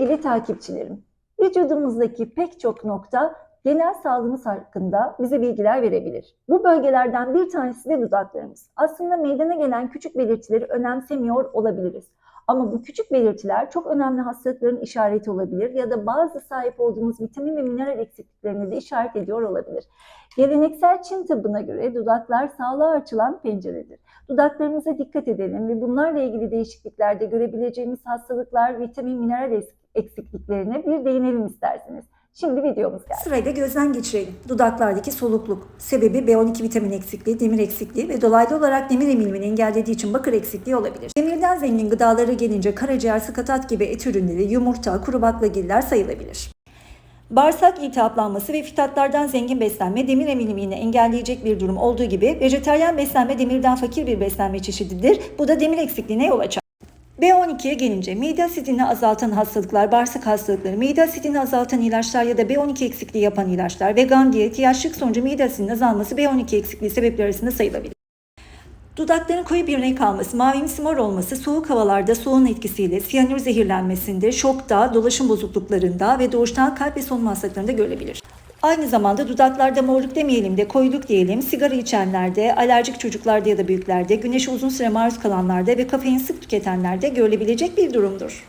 Sevgili takipçilerim, vücudumuzdaki pek çok nokta genel sağlığımız hakkında bize bilgiler verebilir. Bu bölgelerden bir tanesi de dudaklarımız. Aslında meydana gelen küçük belirtileri önemsemiyor olabiliriz. Ama bu küçük belirtiler çok önemli hastalıkların işareti olabilir ya da bazı sahip olduğumuz vitamin ve mineral eksikliklerini de işaret ediyor olabilir. Geleneksel Çin tıbbına göre dudaklar sağlığa açılan penceredir. Dudaklarımıza dikkat edelim ve bunlarla ilgili değişikliklerde görebileceğimiz hastalıklar, vitamin, mineral eksikliklerine bir değinelim isterseniz. Şimdi videomuz geldi. Sırayla gözden geçirelim. Dudaklardaki solukluk. Sebebi B12 vitamin eksikliği, demir eksikliği ve dolaylı olarak demir emilimini engellediği için bakır eksikliği olabilir. Demirden zengin gıdalara gelince karaciğer, sakatat gibi et ürünleri, yumurta, kuru baklagiller sayılabilir. Bağırsak iltihaplanması ve fitatlardan zengin beslenme demir emilimini engelleyecek bir durum olduğu gibi vejetaryen beslenme demirden fakir bir beslenme çeşididir. Bu da demir eksikliğine yol açar. B12'ye gelince mide asidini azaltan hastalıklar, bağırsak hastalıkları, mide asidini azaltan ilaçlar ya da B12 eksikliği yapan ilaçlar, vegan diyet, yaşlılık sonucu mide asidinin azalması B12 eksikliği sebepleri arasında sayılabilir. Dudakların koyu bir renk alması, mavimsi mor olması soğuk havalarda soğuğun etkisiyle siyanür zehirlenmesinde, şokta, dolaşım bozukluklarında ve doğuştan kalp ve solunum hastalıklarında görülebilir. Aynı zamanda dudaklarda morluk demeyelim de koyuluk diyelim, sigara içenlerde, alerjik çocuklarda ya da büyüklerde, güneşe uzun süre maruz kalanlarda ve kafein sık tüketenlerde görülebilecek bir durumdur.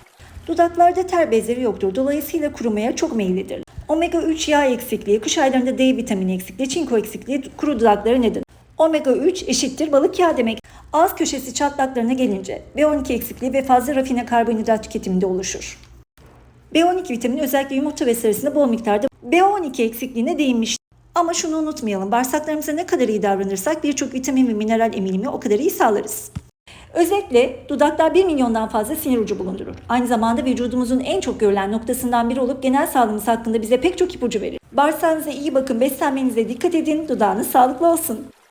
Dudaklarda ter bezleri yoktur. Dolayısıyla kurumaya çok meyillidir. Omega 3 yağ eksikliği, kış aylarında D vitamini eksikliği, çinko eksikliği kuru dudaklara neden. Omega 3 eşittir balık yağı demek. Ağız köşesi çatlaklarına gelince B12 eksikliği ve fazla rafine karbonhidrat tüketiminde oluşur. B12 vitamini özellikle yumurta ve sarısında bol miktarda B12 eksikliğine değinmiş. Ama şunu unutmayalım, bağırsaklarımıza ne kadar iyi davranırsak birçok vitamin ve mineral emilimi o kadar iyi sağlarız. Özetle dudaklar 1 milyondan fazla sinir ucu bulundurur. Aynı zamanda vücudumuzun en çok görülen noktasından biri olup genel sağlığımız hakkında bize pek çok ipucu verir. Bağırsağınıza iyi bakın, beslenmenize dikkat edin, dudağınız sağlıklı olsun.